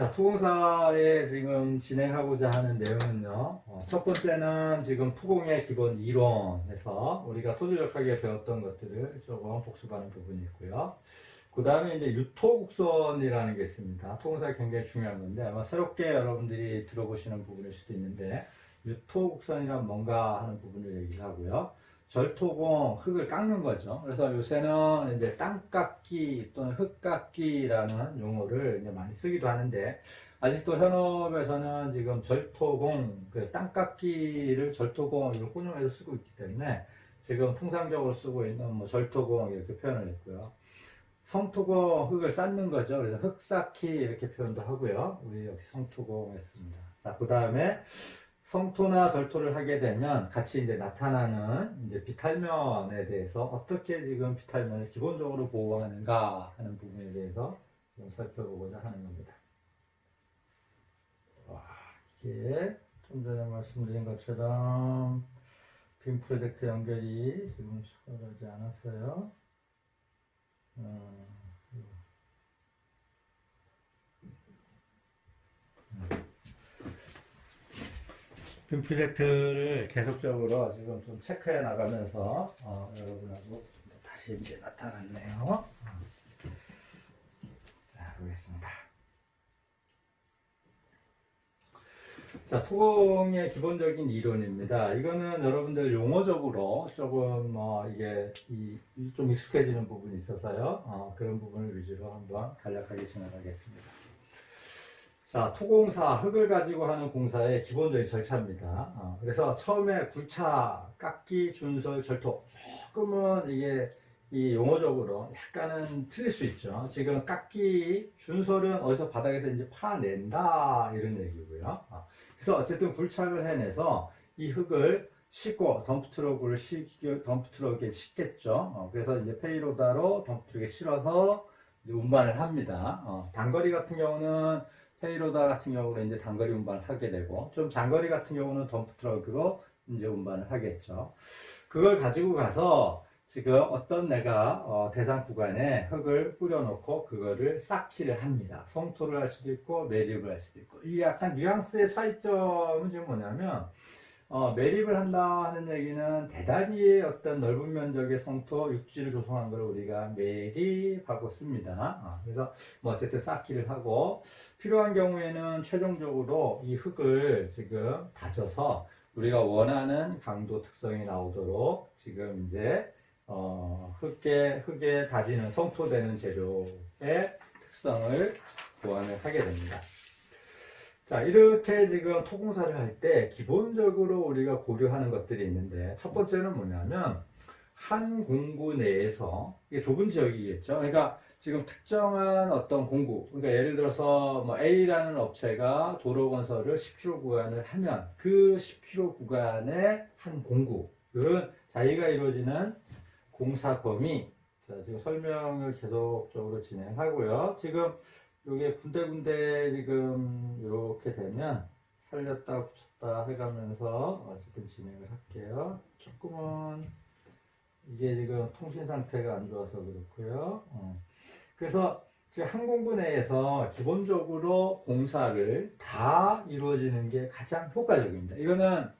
자, 토공사에 지금 진행하고자 하는 내용은요. 어, 첫 번째는 지금 토공의 기본 이론에서 우리가 토지력하게 배웠던 것들을 조금 복습하는 부분이 있고요. 그 다음에 이제 유토국선이라는 게 있습니다. 토공사 굉장히 중요한 건데 아마 새롭게 여러분들이 들어보시는 부분일 수도 있는데 유토국선이란 뭔가 하는 부분을 얘기를 하고요. 절토공 흙을 깎는 거죠. 그래서 요새는 이제 땅깎기 또는 흙깎기라는 용어를 이제 많이 쓰기도 하는데 아직도 현업에서는 지금 절토공 그 땅깎기를 절토공으로 혼용해서 쓰고 있기 때문에 지금 통상적으로 쓰고 있는 뭐 절토공 이렇게 표현을 했고요. 성토공 흙을 쌓는 거죠. 그래서 흙 쌓기 이렇게 표현도 하고요. 우리 역시 성토공 했습니다. 자, 그 다음에 성토나 절토를 하게 되면 같이 이제 나타나는 이제 비탈면에 대해서 어떻게 지금 비탈면을 기본적으로 보호하는가 하는 부분에 대해서 지금 살펴보고자 하는 겁니다. 와, 이게 좀 전에 말씀드린 것처럼 빔 프로젝트 연결이 지금 수락하지 않았어요. 어, 빔 프로젝트를 계속적으로 지금 좀 체크해 나가면서 어, 여러분하고 다시 이제 나타났네요. 어. 자, 보겠습니다. 자, 토공의 기본적인 이론입니다. 이거는 여러분들 용어적으로 조금 뭐 이게 이, 이좀 익숙해지는 부분이 있어서요. 어, 그런 부분을 위주로 한번 간략하게 진행하겠습니다. 자, 토공사, 흙을 가지고 하는 공사의 기본적인 절차입니다. 어, 그래서 처음에 굴차, 깎기, 준설, 절토. 조금은 이게 이 용어적으로 약간은 틀릴 수 있죠. 지금 깎기, 준설은 어디서 바닥에서 이제 파낸다, 이런 얘기고요. 어, 그래서 어쨌든 굴착을 해내서 이 흙을 싣고 덤프트럭을 싣, 덤프트럭에 싣겠죠. 어, 그래서 이제 페이로다로 덤프트럭에 실어서 운반을 합니다. 어, 단거리 같은 경우는 페이로다 같은 경우는 이제 단거리 운반을 하게 되고 좀 장거리 같은 경우는 덤프 트럭으로 이제 운반을 하겠죠. 그걸 가지고 가서 지금 어떤 내가 어, 대상 구간에 흙을 뿌려놓고 그거를 쌓기를 합니다. 성토를 할 수도 있고 매립을 할 수도 있고 이 약간 뉘앙스의 차이점은 지금 뭐냐면 어, 매립을 한다 하는 얘기는 대단히 어떤 넓은 면적의 성토 육지를 조성한 걸 우리가 매립하고 씁니다. 어, 그래서 뭐 어쨌든 쌓기를 하고 필요한 경우에는 최종적으로 이 흙을 지금 다져서 우리가 원하는 강도 특성이 나오도록 지금 이제 어, 흙에 흙에 다지는 성토되는 재료의 특성을 보완을 하게 됩니다. 자, 이렇게 지금 토공사를 할 때 기본적으로 우리가 고려하는 것들이 있는데 첫 번째는 뭐냐면 한 공구 내에서 이게 좁은 지역이겠죠. 그러니까 지금 특정한 어떤 공구, 그러니까 예를 들어서 뭐 A라는 업체가 도로 건설을 10km 구간을 하면 그 10km 구간의 한 공구, 이런 자기가 이루어지는 공사 범위, 자, 지금 설명을 계속적으로 진행하고요. 지금 요게 군데군데 지금 이렇게 되면 살렸다 붙였다 해가면서 어쨌든 진행을 할게요. 조금은 이게 지금 통신 상태가 안 좋아서 그렇고요. 어. 그래서 지금 항공부 내에서 기본적으로 공사를 다 이루어지는 게 가장 효과적입니다. 이거는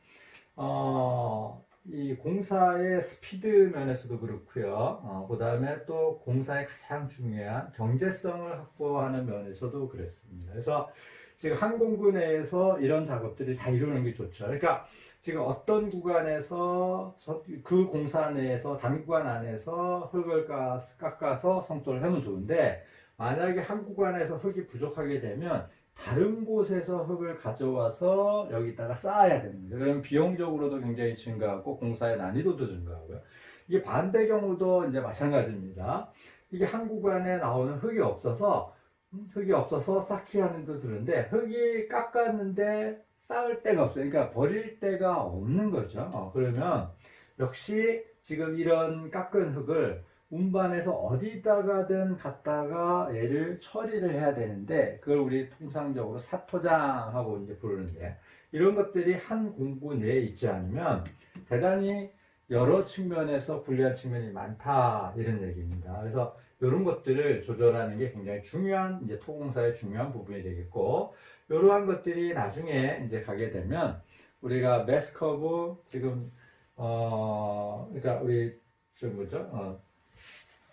어, 이 공사의 스피드 면에서도 그렇고요. 어, 그 다음에 또 공사의 가장 중요한 경제성을 확보하는 면에서도 그랬습니다. 그래서 지금 항공구 내에서 이런 작업들이 다 이루는 게 좋죠. 그러니까 지금 어떤 구간에서 저- 그 공사 내에서 단구간 안에서 흙을 깎- 깎아서 성토를 하면 좋은데 만약에 한 구간에서 흙이 부족하게 되면 다른 곳에서 흙을 가져와서 여기다가 쌓아야 되는 거죠. 그러면 비용적으로도 굉장히 증가하고 공사의 난이도도 증가하고요. 이게 반대 경우도 이제 마찬가지입니다. 이게 한 구간에 나오는 흙이 없어서 음, 흙이 없어서 쌓기 하는 데 드는데 흙이 깎았는데 쌓을 데가 없어요. 그러니까 버릴 데가 없는 거죠. 어, 그러면 역시 지금 이런 깎은 흙을 운반해서 어디다가든 갖다가 얘를 처리를 해야 되는데 그걸 우리 통상적으로 사토장하고 이제 부르는데 이런 것들이 한 공구 내에 있지 않으면 대단히 여러 측면에서 불리한 측면이 많다 이런 얘기입니다. 그래서 이런 것들을 조절하는 게 굉장히 중요한 이제 토공사의 중요한 부분이 되겠고 이러한 것들이 나중에 이제 가게 되면 우리가 매스 커브 지금 어 그러니까 우리 저 뭐죠 어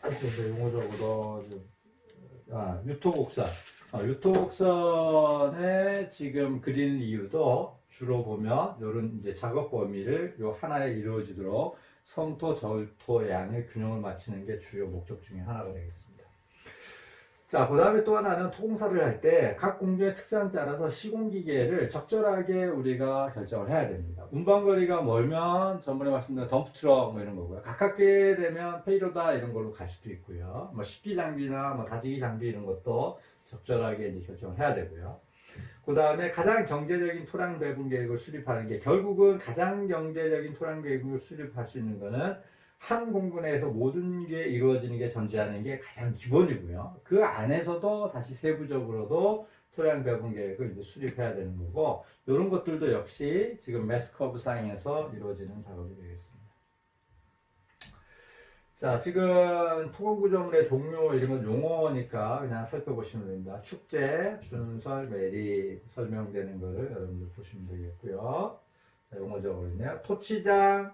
그래서 용어적으로 좀, 아 유토곡선 어, 유토곡선에 지금 그리는 이유도 주로 보면 이런 이제 작업 범위를 요 하나에 이루어지도록 성토, 절토, 양의 균형을 맞추는 게 주요 목적 중에 하나가 되겠습니다. 자, 그 다음에 또 하나는 토공사를 할 때 각 공조의 특성에 따라서 시공기계를 적절하게 우리가 결정을 해야 됩니다. 운반거리가 멀면 전번에 말씀드린 덤프트럭 뭐 이런 거고요. 가깝게 되면 페이로다 이런 걸로 갈 수도 있고요. 뭐 식기 장비나 뭐 다지기 장비 이런 것도 적절하게 이제 결정을 해야 되고요. 그 다음에 가장 경제적인 토양 배분 계획을 수립하는 게 결국은 가장 경제적인 토양 계획을 수립할 수 있는 거는 한 공군에서 모든 게 이루어지는 게 전제하는 게 가장 기본이고요. 그 안에서도 다시 세부적으로도 토양 배분 계획을 이제 수립해야 되는 거고 이런 것들도 역시 지금 매스커브 상에서 이루어지는 작업이 되겠습니다. 자, 지금 토건구조물의 종류 이런 건 용어니까 그냥 살펴보시면 됩니다. 축제, 준설, 매리 설명되는 거를 여러분들 보시면 되겠고요. 자, 용어적으로 있네요. 토치장,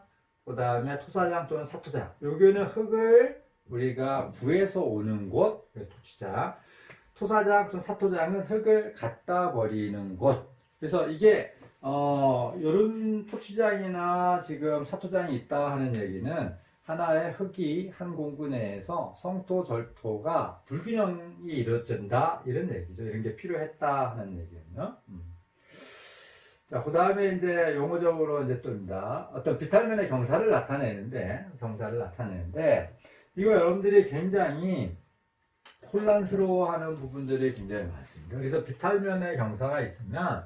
그 다음에 토사장 또는 사토장. 여기는 흙을 우리가 구해서 오는 곳, 토치장. 토사장 또는 사토장은 흙을 갖다 버리는 곳. 그래서 이게 어, 이런 토치장이나 지금 사토장이 있다 하는 얘기는 하나의 흙이 한 공구 내에서 성토 절토가 불균형이 이루어진다 이런 얘기죠. 이런 게 필요했다 하는 얘기예요. 음. 자, 그 다음에 이제 용어적으로 이제 또입니다. 어떤 비탈면의 경사를 나타내는데, 경사를 나타내는데, 이거 여러분들이 굉장히 혼란스러워하는 부분들이 굉장히 많습니다. 그래서 비탈면의 경사가 있으면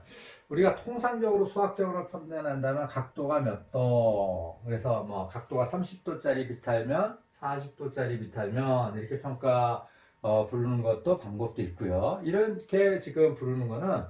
우리가 통상적으로 수학적으로 판단한다면 각도가 몇 도, 그래서 뭐 각도가 30도짜리 비탈면, 40도짜리 비탈면 이렇게 평가 어, 부르는 것도 방법도 있고요. 이렇게 지금 부르는 거는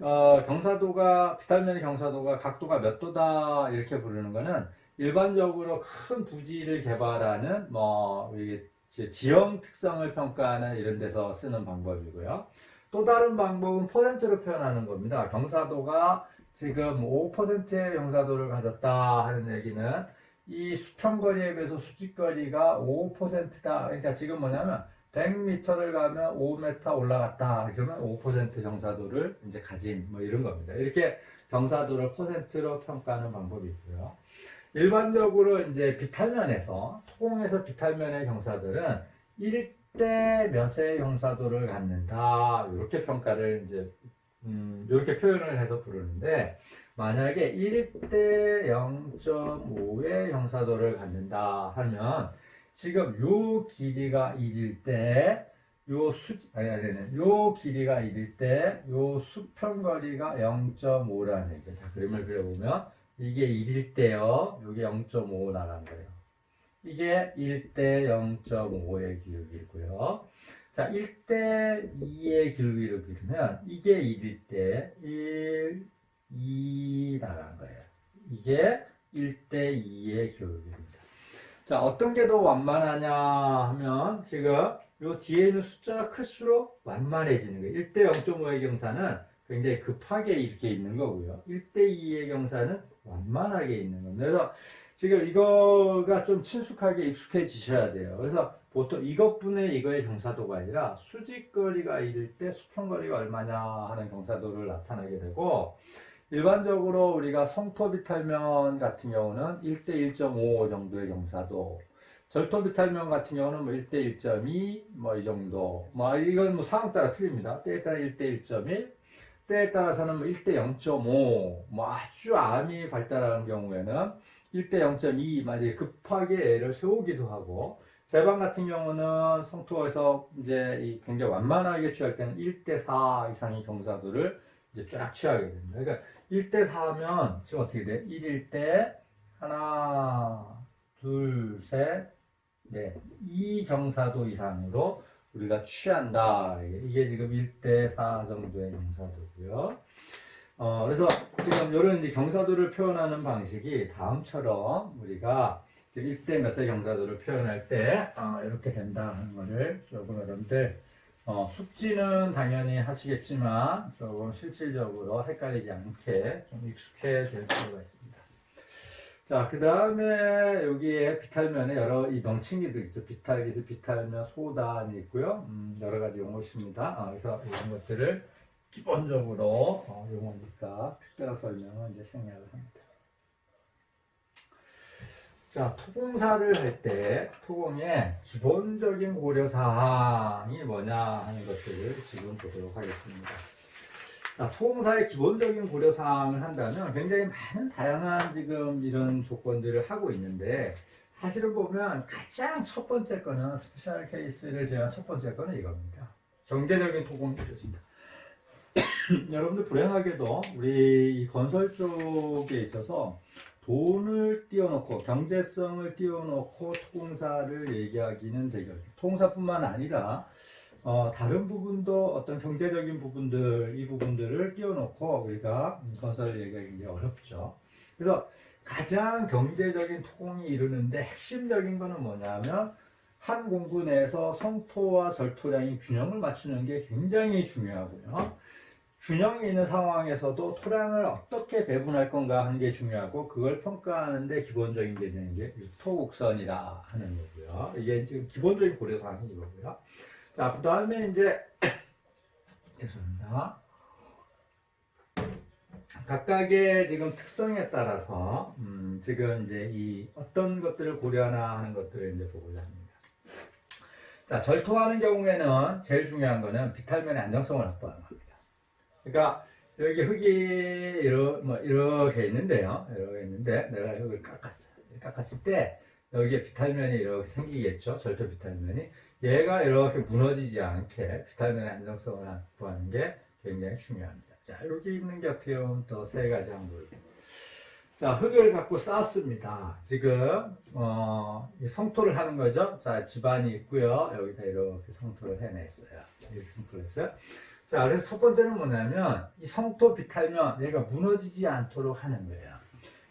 어, 경사도가 비탈면의 경사도가 각도가 몇 도다 이렇게 부르는 거는 일반적으로 큰 부지를 개발하는 뭐 이게 지형 특성을 평가하는 이런 데서 쓰는 방법이고요. 또 다른 방법은 퍼센트로 표현하는 겁니다. 경사도가 지금 5%의 경사도를 가졌다 하는 얘기는 이 수평거리에 비해서 수직거리가 5%다. 그러니까 지금 뭐냐면 100m를 가면 5m 올라갔다. 그러면 5% 경사도를 이제 가진 뭐 이런 겁니다. 이렇게 경사도를 퍼센트로 평가하는 방법이 있고요. 일반적으로 이제 비탈면에서 토공에서 비탈면의 경사들은 1대 몇의 경사도를 갖는다. 이렇게 평가를 이제 음, 이렇게 표현을 해서 부르는데 만약에 1대 0.5의 경사도를 갖는다 하면 지금 요 길이가 1일 때, 요 수, 아니, 아니, 아니, 요 길이가 1일 때, 요 수평거리가 0.5라는 얘기죠. 자, 그림을 그려보면, 이게 1일 때요, 요게 0.5 나간 거예요. 이게 1대 0.5의 기울기고요. 자, 1대 2의 기울기를 그리면, 이게 1일 때, 1, 2 나간 거예요. 이게 1대 2의 기울기입니다. 자, 어떤 게 더 완만하냐 하면 지금 요 뒤에 있는 숫자가 클수록 완만해지는 거예요. 1대 0.5의 경사는 굉장히 급하게 이렇게 있는 거고요. 1대 2의 경사는 완만하게 있는 겁니다. 그래서 지금 이거가 좀 친숙하게 익숙해지셔야 돼요. 그래서 보통 이것분의 이거의 경사도가 아니라 수직거리가 이를 때 수평거리가 얼마냐 하는 경사도를 나타내게 되고 일반적으로 우리가 성토비탈면 같은 경우는 1대 1.5 정도의 경사도, 절토비탈면 같은 경우는 뭐 1대 1.2, 뭐 이 정도. 뭐 이건 뭐 상황 따라 틀립니다. 때에 따라 1대 1.1, 때에 따라서는 뭐 1대 0.5, 뭐 아주 암이 발달하는 경우에는 1대 0.2, 만약에 급하게 애를 세우기도 하고, 제방 같은 경우는 성토에서 이제 이 굉장히 완만하게 취할 때는 1대 4 이상의 경사도를 이제 쫙 취하게 됩니다. 그러니까 1대 4면 지금 어떻게 돼? 1일 때 하나, 둘, 셋, 넷. 이 경사도 이상으로 우리가 취한다. 이게 지금 1대 4 정도의 경사도고요. 어, 그래서 지금 이런 이제 경사도를 표현하는 방식이 다음처럼 우리가 지금 1대 몇의 경사도를 표현할 때 어, 이렇게 된다 하는 거를 조금 여러분들 어, 숙지는 당연히 하시겠지만 조금 실질적으로 헷갈리지 않게 좀 익숙해질 필요가 있습니다. 자, 그 다음에 여기에 비탈면에 여러 이 명칭기들 있죠. 비탈기스, 비탈면, 소단이 있고요. 음, 여러 가지 용어 있습니다. 아, 그래서 이런 것들을 기본적으로 어, 용어니까 특별한 설명은 이제 생략을 합니다. 자, 토공사를 할 때 토공의 기본적인 고려사항이 뭐냐 하는 것들을 지금 보도록 하겠습니다. 자, 토공사의 기본적인 고려사항을 한다면 굉장히 많은 다양한 지금 이런 조건들을 하고 있는데 사실은 보면 가장 첫 번째 거는 스페셜 케이스를 제한 첫 번째 거는 이겁니다. 경제적인 토공이 이루어진다. 여러분들 불행하게도 우리 이 건설 쪽에 있어서 돈을 띄워놓고 경제성을 띄워놓고 토공사를 얘기하기는 되게 어렵죠. 토공사뿐만 아니라 어, 다른 부분도 어떤 경제적인 부분들 이 부분들을 띄워놓고 우리가 건설을 얘기하기 굉장히 어렵죠. 그래서 가장 경제적인 토공이 이루는데 핵심적인 거는 뭐냐면 한 공구 내에서 성토와 절토량이 균형을 맞추는 게 굉장히 중요하고요. 균형이 있는 상황에서도 토량을 어떻게 배분할 건가 하는 게 중요하고 그걸 평가하는데 기본적인 게 되는 게 유토곡선이라 하는 거고요. 이게 지금 기본적인 고려 사항이 이거고요. 자, 그 다음에 이제 죄송합니다. 각각의 지금 특성에 따라서 음, 지금 이제 이 어떤 것들을 고려하나 하는 것들을 이제 보고자 합니다. 자, 절토하는 경우에는 제일 중요한 거는 비탈면의 안정성을 확보하는 겁니다. 그러니까 여기 흙이 이러, 뭐 이렇게 있는데요. 이렇게 있는데 내가 흙을 깎았어요. 깎았을 때 여기에 비탈면이 이렇게 생기겠죠. 절토 비탈면이. 얘가 이렇게 무너지지 않게 비탈면의 안정성을 확보하는 게 굉장히 중요합니다. 자, 여기 있는 게 어떻게 보면 또 세 가지 항목. 자, 흙을 갖고 쌓았습니다. 지금, 어, 이 성토를 하는 거죠. 자, 집안이 있고요. 여기다 이렇게 성토를 해냈어요. 이렇게 성토를 했어요. 자, 그래서 첫 번째는 뭐냐면, 이 성토 비탈면 얘가 무너지지 않도록 하는 거예요.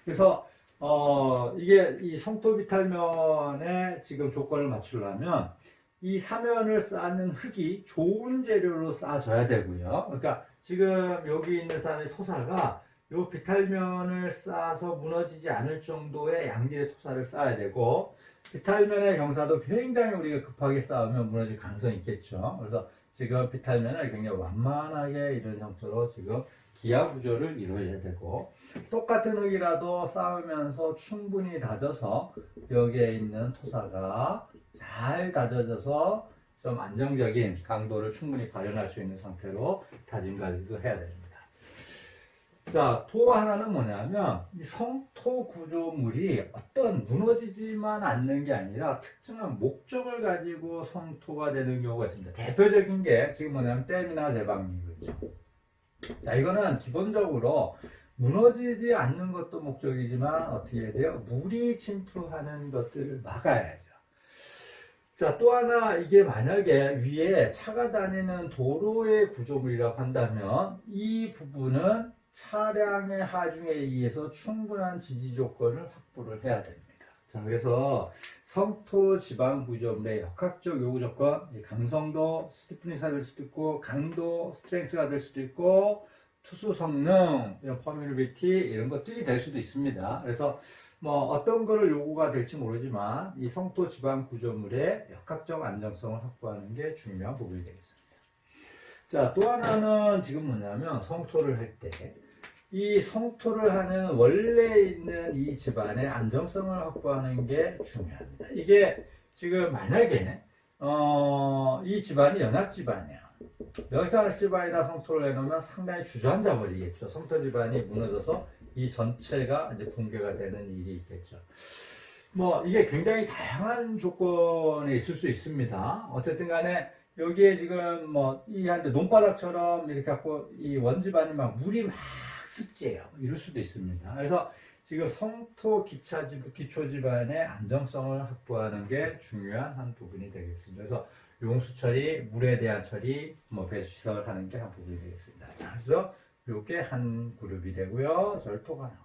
그래서, 어, 이게 이 성토 비탈면에 지금 조건을 맞추려면, 이 사면을 쌓는 흙이 좋은 재료로 쌓아져야 되고요. 그러니까 지금 여기 있는 산의 토사가 요 비탈면을 쌓아서 무너지지 않을 정도의 양질의 토사를 쌓아야 되고 비탈면의 경사도 굉장히 우리가 급하게 쌓으면 무너질 가능성이 있겠죠. 그래서 지금 비탈면을 굉장히 완만하게 이런 형태로 지금 기하 구조를 이루어야 되고 똑같은 흙이라도 쌓으면서 충분히 다져서 여기에 있는 토사가 잘 다져져서 좀 안정적인 강도를 충분히 발현할 수 있는 상태로 다짐 관리도 해야 됩니다. 자, 토 하나는 뭐냐면 이 성토 구조물이 어떤 무너지지만 않는 게 아니라 특정한 목적을 가지고 성토가 되는 경우가 있습니다. 대표적인 게 지금 뭐냐면 댐이나 제방이죠. 자, 이거는 기본적으로 무너지지 않는 것도 목적이지만 어떻게 해야 돼요? 물이 침투하는 것들을 막아야죠. 자, 또 하나 이게 만약에 위에 차가 다니는 도로의 구조물이라고 한다면 이 부분은 차량의 하중에 의해서 충분한 지지 조건을 확보를 해야 됩니다. 자, 그래서 성토 지방 구조물의 역학적 요구 조건, 이 강성도 스티프니스가 될 수도 있고, 강도 스트렝스가 될 수도 있고, 투수 성능, 이런 퍼밀리비티 이런 것들이 될 수도 있습니다. 그래서 뭐 어떤 거를 요구가 될지 모르지만 이 성토 지방 구조물의 역학적 안정성을 확보하는 게 중요한 부분이 되겠습니다. 자, 또 하나는 지금 뭐냐면 성토를 할 때 이 성토를 하는 원래 있는 이 집안의 안정성을 확보하는 게 중요합니다. 이게 지금 만약에 어, 이 집안이 연합 집안이야. 연합 집안에다 성토를 해놓으면 상당히 주저앉아 버리겠죠. 성토 집안이 무너져서 이 전체가 이제 붕괴가 되는 일이 있겠죠. 뭐 이게 굉장히 다양한 조건이 있을 수 있습니다. 어쨌든 간에 여기에 지금 뭐이 한데 논바닥처럼 이렇게 갖고 이 원집안이 막 물이 막 습지예요. 이럴 수도 있습니다. 그래서 지금 성토 기차 집 기초 집안의 안정성을 확보하는 게 중요한 한 부분이 되겠습니다. 그래서 용수 처리, 물에 대한 처리, 뭐 배수 시설 하는 게 한 부분이 되겠습니다. 자, 그래서 요게 한 그룹이 되고요. 절토가 나와요.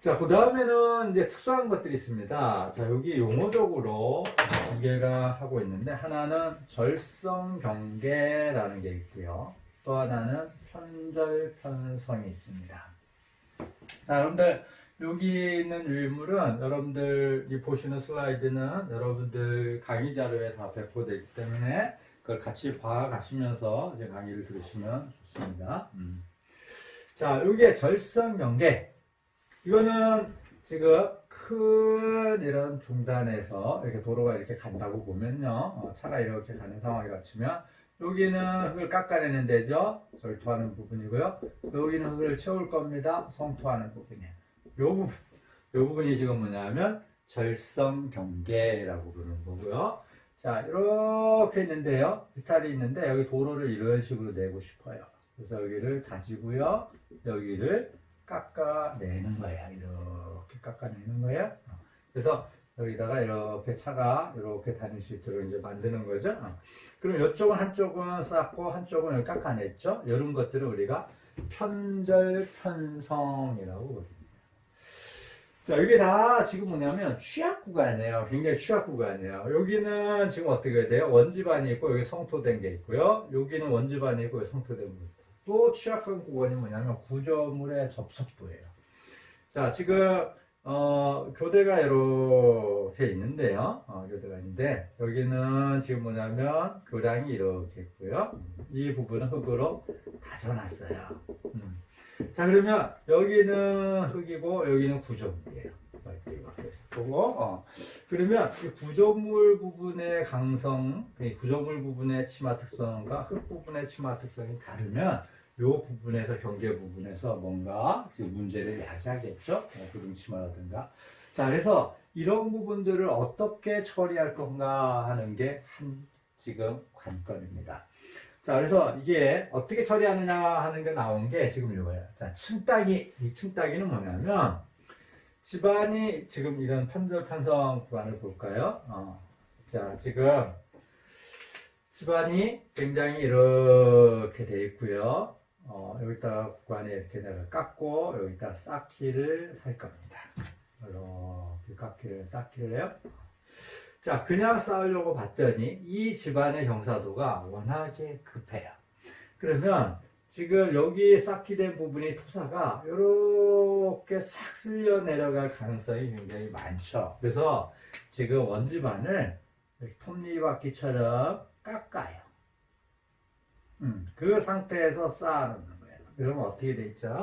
자, 그 다음에는 이제 특수한 것들이 있습니다. 자, 여기 용어적으로 두 개가 하고 있는데, 하나는 절성 경계라는 게 있고요. 또 하나는 편절 편성이 있습니다. 자, 여러분들, 여기 있는 유인물은 여러분들 이 보시는 슬라이드는 여러분들 강의 자료에 다 배포되어 있기 때문에 그걸 같이 봐가시면서 이제 강의를 들으시면 좋습니다. 음. 자, 여기에 절성 경계. 이거는 지금 큰 이런 중단에서 이렇게 도로가 이렇게 간다고 보면요. 어, 차가 이렇게 가는 상황이라 치면 여기는 흙을 깎아내는 데죠. 절토하는 부분이고요. 여기는 흙을 채울 겁니다. 성토하는 부분이에요. 요 부분, 요 부분이 지금 뭐냐면 절성 경계라고 부르는 거고요. 자, 이렇게 있는데요. 비탈이 있는데 여기 도로를 이런 식으로 내고 싶어요. 그래서 여기를 다지고요. 여기를 깎아내는 거예요. 이렇게 깎아내는 거예요. 어. 그래서 여기다가 이렇게 차가 이렇게 다닐 수 있도록 이제 만드는 거죠. 어. 그럼 이쪽은 한쪽은 쌓고 한쪽은 깎아냈죠. 이런 것들을 우리가 편절 편성이라고 부릅니다. 자, 이게 다 지금 뭐냐면 취약 구간이에요. 굉장히 취약 구간이에요. 여기는 지금 어떻게 돼요? 원지반이 있고 여기 성토된 게 있고요. 여기는 원지반이 있고 여기 성토된 거 있고. 또 취약한 구간이 뭐냐면 구조물의 접속부예요. 자, 지금 어, 교대가 이렇게 있는데요. 어, 교대가 있는데 여기는 지금 뭐냐면 교량이 이렇게 있고요. 이 부분은 흙으로 다져놨어요. 음. 자 그러면 여기는 흙이고 여기는 구조물이에요. 보고 어. 그러면 이 구조물 부분의 강성, 이 구조물 부분의 치마 특성과 흙 부분의 치마 특성이 다르면 이 부분에서 경계 부분에서 뭔가 지금 문제를 야기하겠죠. 어, 구등치마라든가. 자 그래서 이런 부분들을 어떻게 처리할 건가 하는 게 한 지금 관건입니다. 자, 그래서 이게 어떻게 처리하느냐 하는 게 나온 게 지금 이거예요. 자, 층따기. 이 층따기는 뭐냐면, 집안이 지금 이런 편절 편성 구간을 볼까요? 어. 자, 지금 집안이 굉장히 이렇게 돼 있고요. 어, 여기다가 구간에 이렇게 내가 깎고, 여기다 쌓기를 할 겁니다. 이렇게 깎기를, 쌓기를 해요. 자, 그냥 쌓으려고 봤더니 이 집안의 경사도가 워낙에 급해요. 그러면 지금 여기 쌓기된 부분이 토사가 이렇게 싹 쓸려 내려갈 가능성이 굉장히 많죠. 그래서 지금 이렇게 톱니바퀴처럼 깎아요. 음, 그 상태에서 쌓아놓는 거예요. 그러면 어떻게 되죠?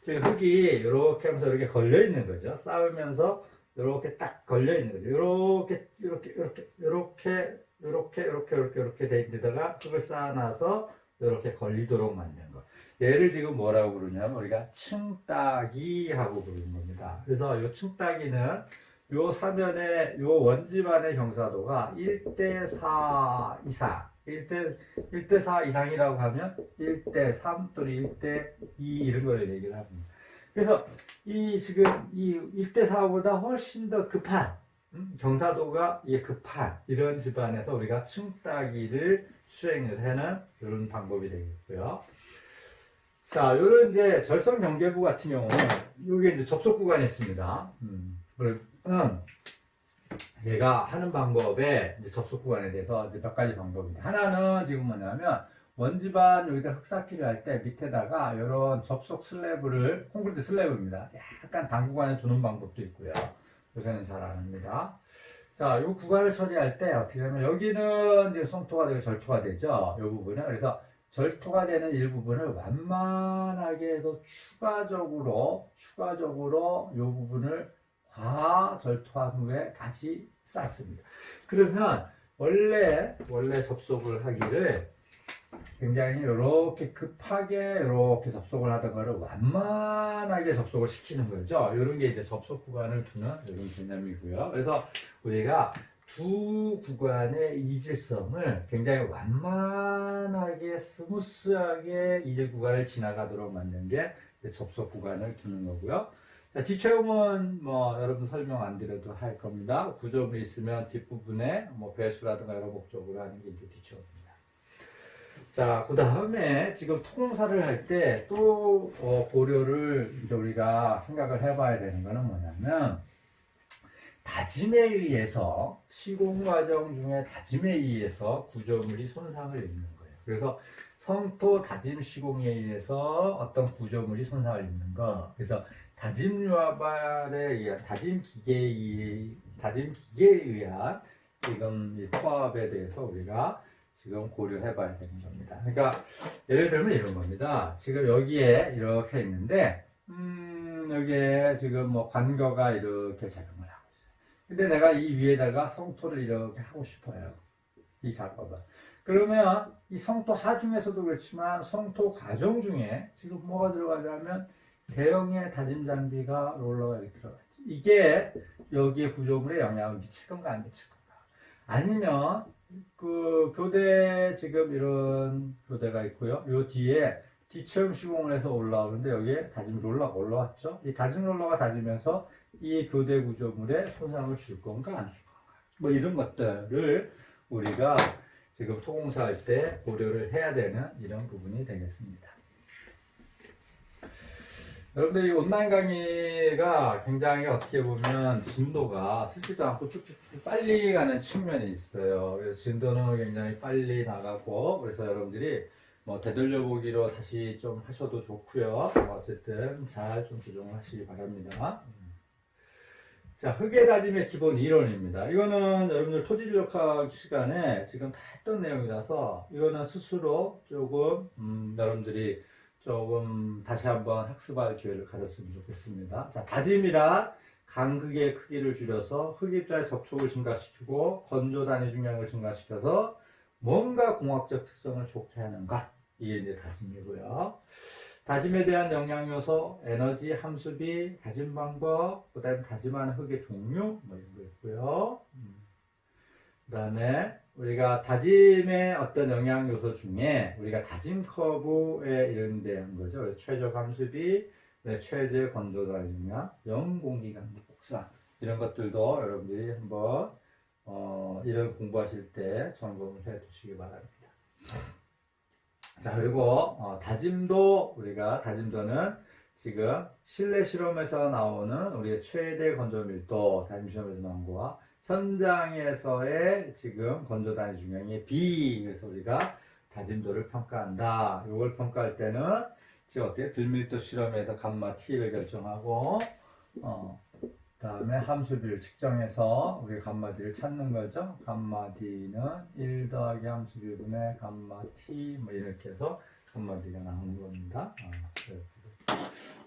지금 흙이 이렇게 하면서 이렇게 걸려 있는 거죠. 쌓으면서 이렇게 딱 걸려 있는 거죠. 이렇게 이렇게 이렇게 이렇게 이렇게 이렇게 이렇게 이렇게 돼 있는데다가 흙을 쌓아놔서 이렇게 걸리도록 만든 거. 얘를 지금 뭐라고 부르냐면 우리가 층따기 하고 부르는 겁니다. 그래서 이 층따기는 요 사면의 요 원지반의 경사도가 1대 4 이상 1대 1대 4 이상이라고 하면 1대 3 또는 1대 2 이런 걸 얘기를 합니다. 그래서 이 지금 이 1대 4보다 훨씬 더 급한 음, 경사도가 급한 이런 집안에서 우리가 층따기를 수행을 하는 이런 방법이 되겠고요. 자, 요런 이제 절성 경계부 같은 경우는 여기 이제 접속 구간이 있습니다. 음, 그 얘가 하는 방법에 이제 접속 구간에 대해서 이제 몇 가지 방법입니다. 하나는 지금 뭐냐면 원지반 여기다 흙쌓기를 할 때 밑에다가 이런 접속 슬래브를 콘크리트 슬래브입니다. 약간 당구간에 두는 방법도 있고요. 요새는 잘 안 합니다. 자, 이 구간을 처리할 때 어떻게 하면 여기는 이제 성토가 되고 절토가 되죠. 이 부분은 그래서 절토가 되는 일부분을 완만하게 더 추가적으로 추가적으로 이 부분을 과절토한 후에 다시 쌓습니다. 그러면 원래 원래 접속을 하기를 굉장히 이렇게 급하게 이렇게 접속을 하던 거를 완만하게 접속을 시키는 거죠. 이런 게 이제 접속 구간을 두는 이런 개념이고요. 그래서 우리가 두 구간의 이질성을 굉장히 완만하게 스무스하게 이질 구간을 지나가도록 만든 게 접속 구간을 두는 거고요. 자, 뒷체험은 뭐 여러분 설명 안 드려도 할 겁니다. 구조물이 있으면 뒷부분에 뭐 배수라든가 여러 목적으로 하는 게 이제 뒷체험입니다. 자, 그 다음에 지금 토공사를 할 때 또 고려를 이제 우리가 생각을 해봐야 되는 거는 뭐냐면 다짐에 의해서 시공 과정 중에 다짐에 의해서 구조물이 손상을 입는 거예요. 그래서 성토 다짐 시공에 의해서 어떤 구조물이 손상을 입는 거. 그래서 다짐 유화발에 의한 다짐 기계에 다짐 기계에 의한 지금 이 토합에 대해서 우리가 지금 고려해 봐야 되는 겁니다. 그러니까 예를 들면 이런 겁니다. 지금 여기에 이렇게 있는데 음, 여기에 지금 뭐 관거가 이렇게 작용을 하고 있어요. 근데 내가 이 위에다가 성토를 이렇게 하고 싶어요. 이 작업을. 그러면 이 성토 하중에서도 그렇지만 성토 과정 중에 지금 뭐가 들어가냐면 대형의 다짐 장비가 롤러가 이렇게 들어가죠. 이게 여기에 구조물에 영향을 미칠 건가 안 미칠 건가. 아니면 그 교대 지금 이런 교대가 있고요. 요 뒤에 뒤처럼 시공을 해서 올라오는데 여기에 다짐 롤러가 올라왔죠. 이 다짐 롤러가 다지면서 이 교대 구조물에 손상을 줄 건가 안 줄 건가. 뭐 이런 것들을 우리가 지금 토공사할 때 고려를 해야 되는 이런 부분이 되겠습니다. 여러분들 이 온라인 강의가 굉장히 어떻게 보면 진도가 쓰지도 않고 쭉쭉쭉 빨리 가는 측면이 있어요. 그래서 진도는 굉장히 빨리 나가고 그래서 여러분들이 뭐 되돌려 보기로 다시 좀 하셔도 좋고요. 뭐 어쨌든 잘 좀 조정을 하시기 바랍니다. 자, 흙의 다짐의 기본 이론입니다. 이거는 여러분들 토지질력학 시간에 지금 다 했던 내용이라서 이거는 스스로 조금 음, 여러분들이 조금 다시 한번 학습할 기회를 가졌으면 좋겠습니다. 자, 다짐이란 간극의 크기를 줄여서 흙입자의 접촉을 증가시키고 건조 단위 중량을 증가시켜서 뭔가 공학적 특성을 좋게 하는 것. 이게 이제 다짐이고요. 다짐에 대한 영양 요소, 에너지 함수비, 다짐 방법, 그 다음에 다짐하는 흙의 종류 뭐 이런 거 있고요. 그 다음에 우리가 다짐의 어떤 영양 요소 중에 우리가 다짐 커브에 이런 대한 거죠. 최저 감수비, 네, 최저 건조 단위냐, 영공기 감기 곡선 이런 것들도 여러분들이 한번 어, 이런 공부하실 때 점검을 해 두시기 바랍니다. 자 그리고 어, 다짐도 우리가 다짐도는 지금 실내 실험에서 나오는 우리의 최대 건조 밀도 다짐 실험에서 나온 거와 현장에서의 지금 건조 단위 중량의 B 그래서 우리가 다짐도를 평가한다. 이걸 평가할 때는 지금 어떻게 들밀도 실험에서 감마 T를 결정하고 어, 그다음에 함수비를 측정해서 우리 감마 D를 찾는 거죠. 감마 D는 1 더하기 함수비 분의 감마 T 뭐 이렇게 해서 감마 D가 나오는 겁니다. 어,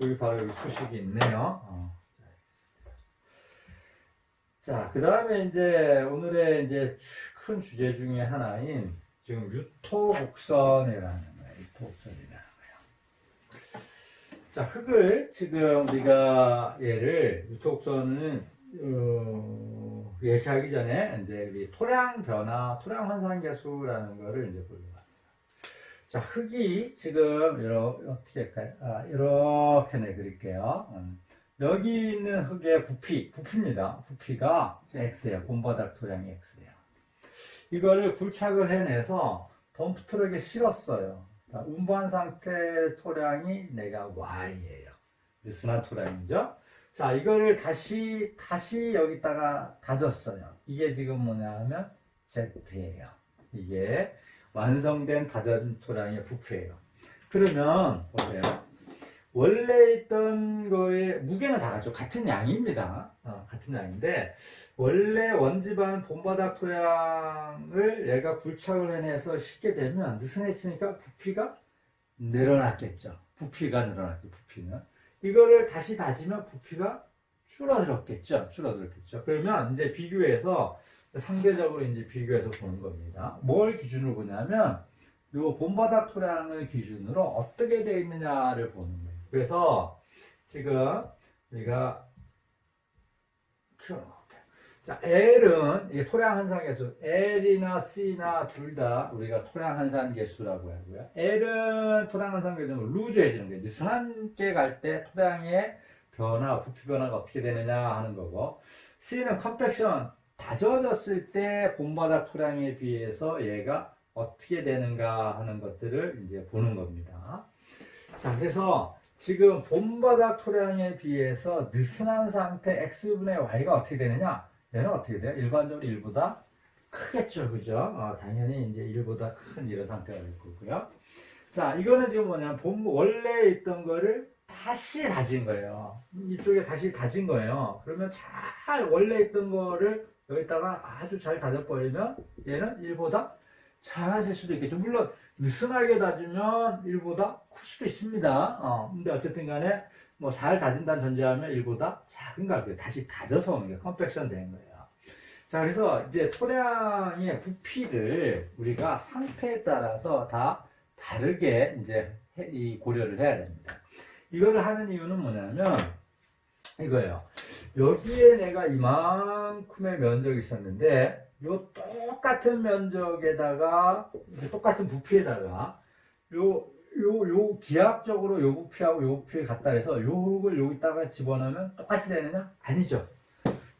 여기 바로 여기 수식이 있네요. 어. 자, 그 다음에 이제 오늘의 이제 큰 주제 중에 하나인 지금 유토 곡선이라는 거예요. 유토 곡선이라는 거예요. 자, 흙을 지금 우리가 얘를 유토 곡선은 어, 예시하기 전에 이제 우리 토량 변화, 토량 환산 계수라는 거를 이제 보려고 합니다. 자, 흙이 지금 이렇게 어떻게 할까요? 아, 이렇게 내 그릴게요. 음. 여기 있는 흙의 부피, 부피입니다. 부피가 X예요. 본바닥 토량이 X예요. 이거를 굴착을 해내서 덤프트럭에 실었어요. 자, 운반 상태 토량이 내가 Y예요. 느슨한 토량이죠. 자, 이거를 다시, 다시 여기다가 다졌어요. 이게 지금 뭐냐 하면 Z예요. 이게 완성된 다전 토량의 부피예요. 그러면, 보세요. 원래 있던 거에 무게는 다 같죠. 같은 양입니다. 어, 같은 양인데 원래 원지반 본바닥 토양을 얘가 굴착을 해내서 싣게 되면 느슨해지니까 부피가 늘어났겠죠. 부피가 늘어났죠. 부피는 이거를 다시 다지면 부피가 줄어들었겠죠. 줄어들었겠죠. 그러면 이제 비교해서 상대적으로 이제 비교해서 보는 겁니다. 뭘 기준으로 보냐면 요 본바닥 토량을 기준으로 어떻게 되어 있느냐를 보는 거예요. 그래서 지금 우리가 키워놓을게요. 자, L은 이게 토량 한산 계수. L이나 C나 둘 다 우리가 토량 한산 계수라고 하고요. L은 토량 한산 계수는 루즈해지는 거예요. 느슨하게 갈때 토량의 변화, 부피 변화가 어떻게 되느냐 하는 거고. C는 컴팩션 다져졌을 때 본바닥 토량에 비해서 얘가 어떻게 되는가 하는 것들을 이제 보는 겁니다. 자, 그래서 지금 본바닥 토량에 비해서 느슨한 상태 x분의 y가 어떻게 되느냐? 얘는 어떻게 돼요? 일반적으로 1보다 크겠죠, 그죠? 어, 당연히 이제 1보다 큰 이런 상태가 될 거고요. 자, 이거는 지금 뭐냐면 본 원래 있던 거를 다시 다진 거예요. 이쪽에 다시 다진 거예요. 그러면 잘 원래 있던 거를 여기다가 아주 잘 다져버리면 얘는 1보다 작아질 수도 있겠죠. 물론 느슨하게 다지면 1보다 클 수도 있습니다. 어, 근데 어쨌든 간에 뭐 잘 다진다는 전제하면 1보다 작은 가격 다시 다져서 오는 게 컴팩션 된 거예요. 자, 그래서 이제 토량의 부피를 우리가 상태에 따라서 다 다르게 이제 고려를 해야 됩니다. 이거를 하는 이유는 뭐냐면 이거예요. 여기에 내가 이만큼의 면적이 있었는데 요 똑같은 면적에다가 똑같은 부피에다가 요 요, 요, 기하학적으로 요 부피하고 요 부피를 갖다 해서 요걸 여기다가 집어넣으면 똑같이 되느냐? 아니죠.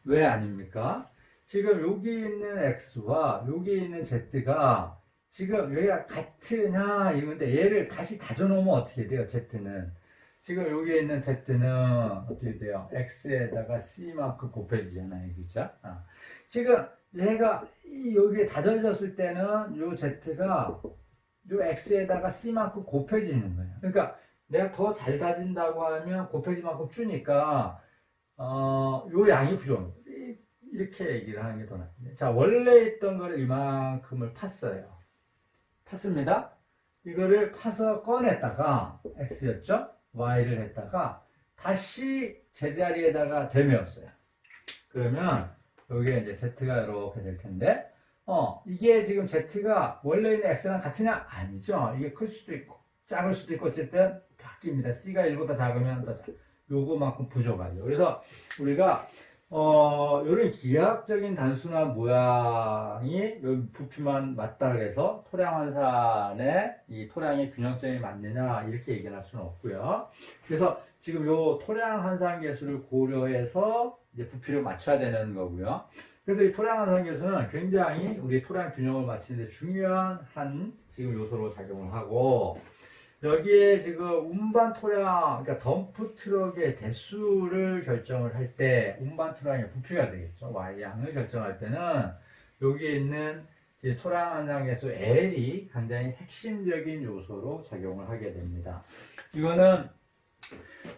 왜 아닙니까? 지금 여기 있는 X와 여기 있는 Z가 지금 여기가 같으냐 이건데 얘를 다시 다져 놓으면 어떻게 돼요? Z는 지금 여기 있는 Z는 어떻게 돼요? X에다가 C만큼 곱해지잖아요, 그죠? 아. 지금 얘가 이 여기에 다져졌을 때는 요 Z가 요 X에다가 C만큼 곱해지는 거예요. 그러니까 내가 더 잘 다진다고 하면 곱해지 만큼 주니까 어, 요 양이 부족. 이- 이렇게 얘기를 하는 게 더 낫겠네. 자, 원래 있던 거를 이만큼을 팠어요. 팠습니다. 이거를 파서 꺼냈다가 X였죠? Y를 했다가 다시 제자리에다가 되메었어요. 그러면 여기에 이제 Z가 이렇게 될 텐데 어, 이게 지금 Z가 원래 있는 X랑 같으냐? 아니죠. 이게 클 수도 있고, 작을 수도 있고, 어쨌든 바뀝니다. C가 1보다 작으면 더 작, 요거만큼 부족하죠. 그래서 우리가, 어, 요런 기하학적인 단순한 모양이 여기 부피만 맞다 그래서 토량환산의 이 토량의 균형점이 맞느냐, 이렇게 얘기를 할 수는 없고요. 그래서 지금 요 토량환산 계수를 고려해서 이제 부피를 맞춰야 되는 거고요. 그래서 이 토량환산 계수는 굉장히 우리 토량 균형을 맞추는데 중요한 한 지금 요소로 작용을 하고 여기에 지금 운반 토량, 그러니까 덤프 트럭의 대수를 결정을 할 때 운반 토량의 부피가 되겠죠. Y양을 결정할 때는 여기에 있는 이제 토량 계수 L이 굉장히 핵심적인 요소로 작용을 하게 됩니다. 이거는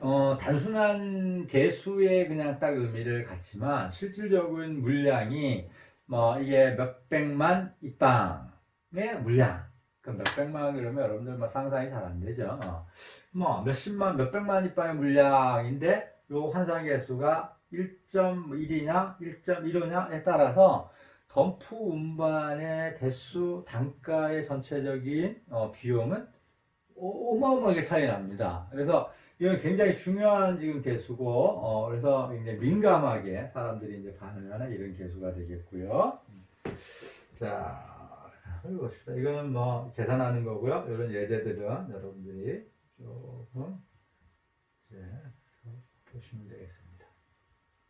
어, 단순한 개수에 그냥 딱 의미를 갖지만 실질적인 물량이 뭐 이게 몇백만 입방의 물량 그 몇백만 그러면 여러분들 뭐 상상이 잘 안 되죠 어. 뭐 몇십만 몇백만 입방의 물량인데 요 환산 개수가 1.1이냐 1.15냐에 따라서 덤프 운반의 대수 단가의 전체적인 어, 비용은 어- 어마어마하게 차이 납니다. 그래서 이건 굉장히 중요한 지금 개수고, 어, 그래서 굉장히 민감하게 사람들이 이제 반응하는 이런 개수가 되겠고요. 자, 해봅시다. 이거는 뭐 계산하는 거고요. 이런 예제들은 여러분들이 조금 이제 보시면 되겠습니다.